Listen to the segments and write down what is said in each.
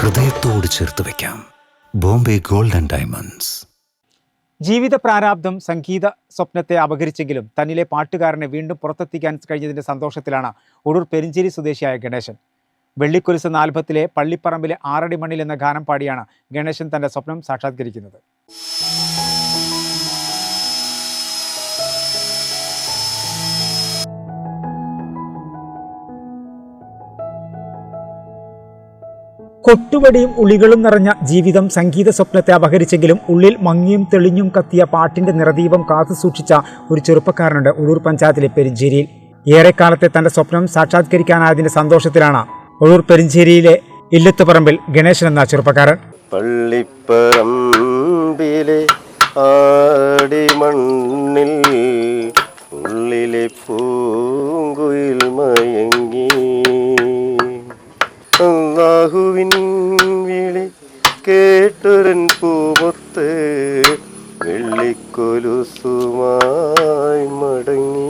ഹൃദയത്തോട് ചേർത്ത് വെക്കാം. Bombay gold and diamonds. ജീവിത പ്രാരാബ്ദം സംഗീത സ്വപ്നത്തെ അപഹരിച്ചെങ്കിലും തന്നിലെ പാട്ടുകാരനെ വീണ്ടും പുറത്തെത്തിക്കാൻ കഴിഞ്ഞതിന്റെ സന്തോഷത്തിലാണ് ഉടൂർ പെരിഞ്ചേരി സ്വദേശിയായ ഗണേശൻ. വെള്ളിക്കുരിശ് എന്ന ആൽബത്തിലെ പള്ളിപ്പറമ്പിലെ ആറടി മണ്ണിൽ എന്ന ഗാനം പാടിയാണ് ഗണേശൻ തന്റെ സ്വപ്നം സാക്ഷാത്കരിക്കുന്നത്. കൊട്ടുവടിയും ഉളികളും നിറഞ്ഞ ജീവിതം സംഗീത സ്വപ്നത്തെ അപഹരിച്ചെങ്കിലും ഉള്ളിൽ മങ്ങിയും തെളിഞ്ഞും കത്തിയ പാട്ടിന്റെ നിറദീപം കാത്തു സൂക്ഷിച്ച ഒരു ചെറുപ്പക്കാരനുണ്ട് ഉള്ളൂർ പഞ്ചായത്തിലെ പെരിഞ്ചേരിയിൽ. ഏറെക്കാലത്തെ തന്റെ സ്വപ്നം സാക്ഷാത്കരിക്കാനായതിന്റെ സന്തോഷത്തിലാണ് ഉള്ളൂർ പെരിഞ്ചേരിയിലെ ഇല്ലത്തുപറമ്പിൽ ഗണേശൻ എന്ന ചെറുപ്പക്കാരൻ. പള്ളിപ്പറമ്പിലെ ആടി മണ്ണിൽ ഉള്ളിലെ പൂങ്കുയിൽ വെള്ളിക്കൊലുസുമായി മടങ്ങി.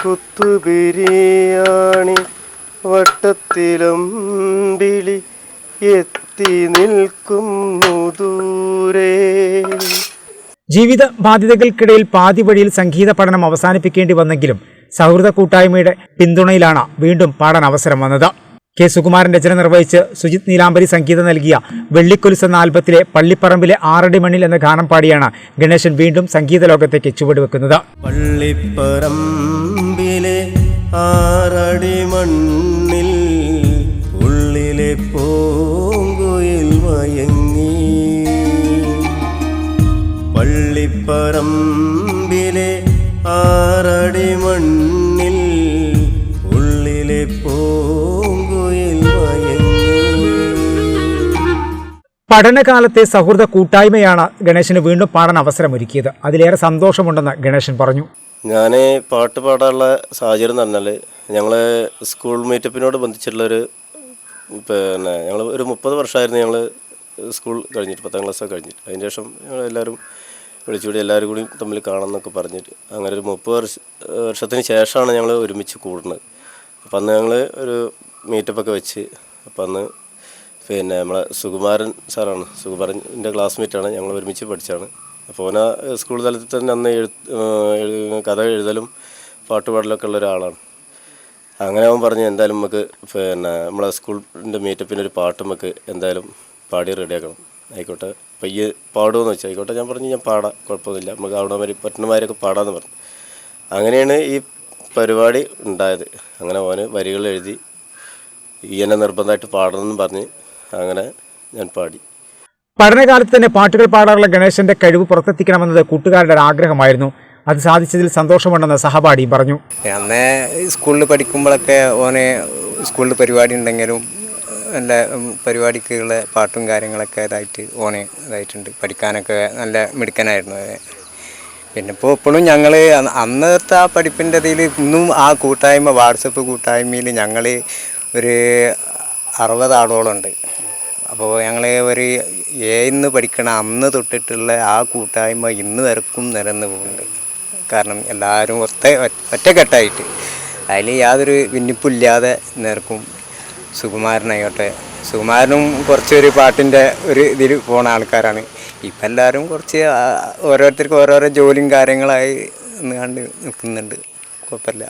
കുത്തുബിരിയാണി വട്ടത്തിലമ്പിളി എത്തി നിൽക്കുന്നു ദൂരെ ജീവിത ബാധ്യതകൾക്കിടയിൽ പാതി വഴിയിൽ സംഗീത പഠനം അവസാനിപ്പിക്കേണ്ടി വന്നെങ്കിലും സൗഹൃദ കൂട്ടായ്മയുടെ പിന്തുണയിലാണ് വീണ്ടും പാടാൻ അവസരം വന്നത്. കെ സുകുമാരൻ രചന നിർവഹിച്ച് സുജിത് നീലാംബരി സംഗീതം നൽകിയ വെള്ളിക്കൊലുസ് എന്ന ആൽബത്തിലെ പള്ളിപ്പറമ്പിലെ ആറടി മണ്ണിൽ എന്ന ഗാനം പാടിയാണ് ഗണേശൻ വീണ്ടും സംഗീത ലോകത്തേക്ക് ചുവടുവെക്കുന്നത്. പള്ളിപ്പറമ്പിലെ ആറടി മണ്ണിൽ ഉള്ളിലെ പൂങ്കുയിൽ പള്ളിപ്പറമ്പിലെ ആറടി മണ്ണിൽ പഠനകാലത്തെ സൗഹൃദ കൂട്ടായ്മയാണ് ഗണേശന് വീണ്ടും പാടാൻ അവസരമൊരുക്കിയത്. അതിലേറെ സന്തോഷമുണ്ടെന്ന് ഗണേശൻ പറഞ്ഞു. ഞാൻ പാട്ട് പാടാനുള്ള സാഹചര്യം എന്ന് പറഞ്ഞാൽ ഞങ്ങൾ സ്കൂൾ മീറ്റപ്പിനോട് ബന്ധിച്ചിട്ടുള്ളൊരു പിന്നെ ഞങ്ങൾ ഒരു മുപ്പത് വർഷമായിരുന്നു ഞങ്ങൾ സ്കൂൾ കഴിഞ്ഞിട്ട് പത്താം ക്ലാസ്സൊക്കെ കഴിഞ്ഞിട്ട്. അതിന് ശേഷം ഞങ്ങൾ എല്ലാവരും വിളിച്ചുകൂടി എല്ലാവരും കൂടി തമ്മിൽ കാണാമെന്നൊക്കെ പറഞ്ഞിട്ട് അങ്ങനെ ഒരു മുപ്പത് വർഷ വർഷത്തിന് ശേഷമാണ് ഞങ്ങൾ ഒരുമിച്ച് കൂടുന്നത്. അപ്പം അന്ന് ഞങ്ങൾ ഒരു മീറ്റപ്പൊക്കെ വെച്ച് അപ്പം അന്ന് പിന്നെ നമ്മളെ സുകുമാരൻ സാറാണ്. സുകുമാരന്റെ ക്ലാസ്മേറ്റാണ് ഞങ്ങൾ ഒരുമിച്ച് പഠിച്ചാണ്. അപ്പോൾ ഓന സ്കൂൾ തലത്തിൽ തന്നെ അന്ന് എഴു കഥ എഴുതലും പാട്ടുപാടലൊക്കെ ഉള്ള ഒരാളാണ്. അങ്ങനെ അവൻ പറഞ്ഞു എന്തായാലും നമുക്ക് പിന്നെ നമ്മളെ സ്കൂളിന്റെ മീറ്റപ്പിന്റെ ഒരു പാട്ട് നമുക്ക് എന്തായാലും പാടി റെഡിയാക്കണം ആയിക്കോട്ടെ. പയ്യെ പാടുമെന്ന് വെച്ചാൽ ആയിക്കോട്ടെ ഞാൻ പറഞ്ഞു ഞാൻ പാടാം. കുഴപ്പമൊന്നുമില്ല. നമുക്ക് അവിടെ വരെ പറ്റുന്നമാരൊക്കെ പാടാമെന്ന് പറഞ്ഞു. അങ്ങനെയാണ് ഈ പരിപാടി ഉണ്ടായത്. അങ്ങനെ ഓന് വരികൾ എഴുതി ഈ എന്നെ നിർബന്ധമായിട്ട് പാടണമെന്ന് പറഞ്ഞ് അങ്ങനെ ഞാൻ പാടി. പഠനകാലത്ത് തന്നെ പാട്ടുകൾ പാടാറുള്ള ഗണേശന്റെ കഴിവ് പുറത്തെത്തിക്കണമെന്നത് കൂട്ടുകാരുടെ ഒരു ആഗ്രഹമായിരുന്നു. അത് സാധിച്ചതിൽ സന്തോഷമുണ്ടെന്ന് സഹപാഠി പറഞ്ഞു. അന്നേ സ്കൂളിൽ പഠിക്കുമ്പോഴൊക്കെ ഓനെ സ്കൂളിൽ പരിപാടി ഉണ്ടെങ്കിലും നല്ല പരിപാടിക്കുള്ള പാട്ടും കാര്യങ്ങളൊക്കെ ഇതായിട്ട് ഓനെ ഇതായിട്ടുണ്ട്. പഠിക്കാനൊക്കെ നല്ല മിടുക്കനായിരുന്നു. പിന്നെ ഇപ്പോൾ ഇപ്പോഴും ഞങ്ങൾ അന്നത്തെ ആ പഠിപ്പിന്റെ ഇതിൽ ഇന്നും ആ കൂട്ടായ്മ വാട്സപ്പ് കൂട്ടായ്മയിൽ ഞങ്ങൾ ഒരു അറുപത് ആളുകളുണ്ട് അപ്പോൾ ഞങ്ങൾ ഒരു ഏന്ന് പഠിക്കണ അന്ന് തൊട്ടിട്ടുള്ള ആ കൂട്ടായ്മ ഇന്ന് വരക്കും നിരന്ന് പോകുന്നുണ്ട് കാരണം എല്ലാവരും ഒറ്റ ഒറ്റക്കെട്ടായിട്ട്. അതിൽ യാതൊരു ഭിന്നിപ്പില്ലാതെ നിരക്കും. സുകുമാരനായിക്കോട്ടെ. സുകുമാരനും കുറച്ചൊരു പാട്ടിന്റെ ഒരു ഇതിൽ പോണ ആൾക്കാരാണ്. ഇപ്പം എല്ലാവരും കുറച്ച് ഓരോരുത്തർക്കും ഓരോരോ ജോലിയും കാര്യങ്ങളായി കണ്ട് നിൽക്കുന്നുണ്ട്. കുഴപ്പമില്ല.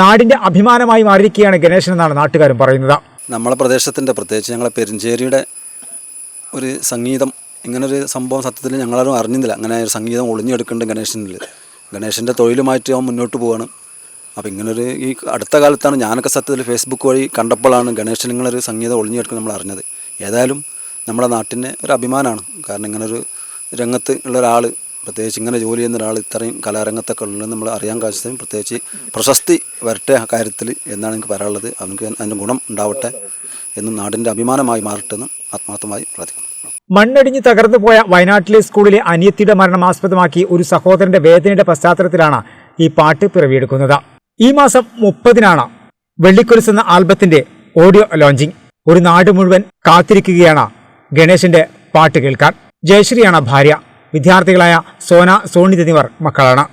നാടിന്റെ അഭിമാനമായി മാറിയിരിക്കുകയാണ് ഗണേശൻ എന്നാണ് നാട്ടുകാരും പറയുന്നത്. നമ്മളെ പ്രദേശത്തിന്റെ പ്രത്യേകിച്ച് ഞങ്ങളെ പെരിഞ്ചേരിയുടെ ഒരു സംഗീതം ഇങ്ങനൊരു സംഭവം സത്യത്തിൽ ഞങ്ങളാരും അറിഞ്ഞില്ല അങ്ങനെ ഒരു സംഗീതം ഒളിഞ്ഞെടുക്കുന്നുണ്ട് ഗണേശനിൽ ഗണേശന്റെ തൊഴിലുമായിട്ട് അവൻ മുന്നോട്ട് പോവാണ്. അപ്പോൾ ഇങ്ങനൊരു ഈ അടുത്ത കാലത്താണ് ഞാനൊക്കെ സത്യത്തിൽ ഫേസ്ബുക്ക് വഴി കണ്ടപ്പോഴാണ് ഗണേശൻ ഇങ്ങനൊരു സംഗീതം ഒളിഞ്ഞെടുക്കുന്നത് നമ്മൾ അറിഞ്ഞത്. ഏതായാലും നമ്മുടെ നാട്ടിന്റെ ഒരു അഭിമാനമാണ്. കാരണം ഇങ്ങനൊരു രംഗത്ത് ഉള്ള ഒരാൾ പ്രത്യേകിച്ച് ഇങ്ങനെ ജോലി ചെയ്യുന്ന ഒരാൾ ഇത്രയും കലാരംഗത്തൊക്കെ ഉള്ളത് നമ്മൾ അറിയാൻ കാഴ്ചയും പ്രത്യേകിച്ച് പ്രശസ്തി വരട്ടെ ആ കാര്യത്തിൽ എന്നാണ് എനിക്ക് പറയാനുള്ളത്. അവനക്ക് അതിന്റെ ഗുണം ഉണ്ടാവട്ടെ എന്നും നാടിന്റെ അഭിമാനമായി മാറട്ടെ എന്നും ആത്മാർത്ഥമായി പ്രാർത്ഥിക്കുന്നു. മണ്ണടിഞ്ഞ് തകർന്നു പോയ വയനാട്ടിലെ സ്കൂളിലെ അനിയത്തിയുടെ മരണം ആസ്പദമാക്കി ഒരു സഹോദരന്റെ വേദനയുടെ പശ്ചാത്തലത്തിലാണ് ഈ പാട്ട് പിറവിയെടുക്കുന്നത്. ഈ മാസം മുപ്പതിനാണ് വെള്ളിക്കൊലുസ് എന്ന ആൽബത്തിന്റെ ഓഡിയോ ലോഞ്ചിങ്. ഒരു നാട് മുഴുവൻ കാത്തിരിക്കുകയാണ് ഗണേശന്റെ പാട്ട് കേൾക്കാൻ. ജയശ്രീയാണ് ഭാര്യ. വിദ്യാർത്ഥികളായ സോന സോണിത് എന്നിവർ മക്കളാണ്.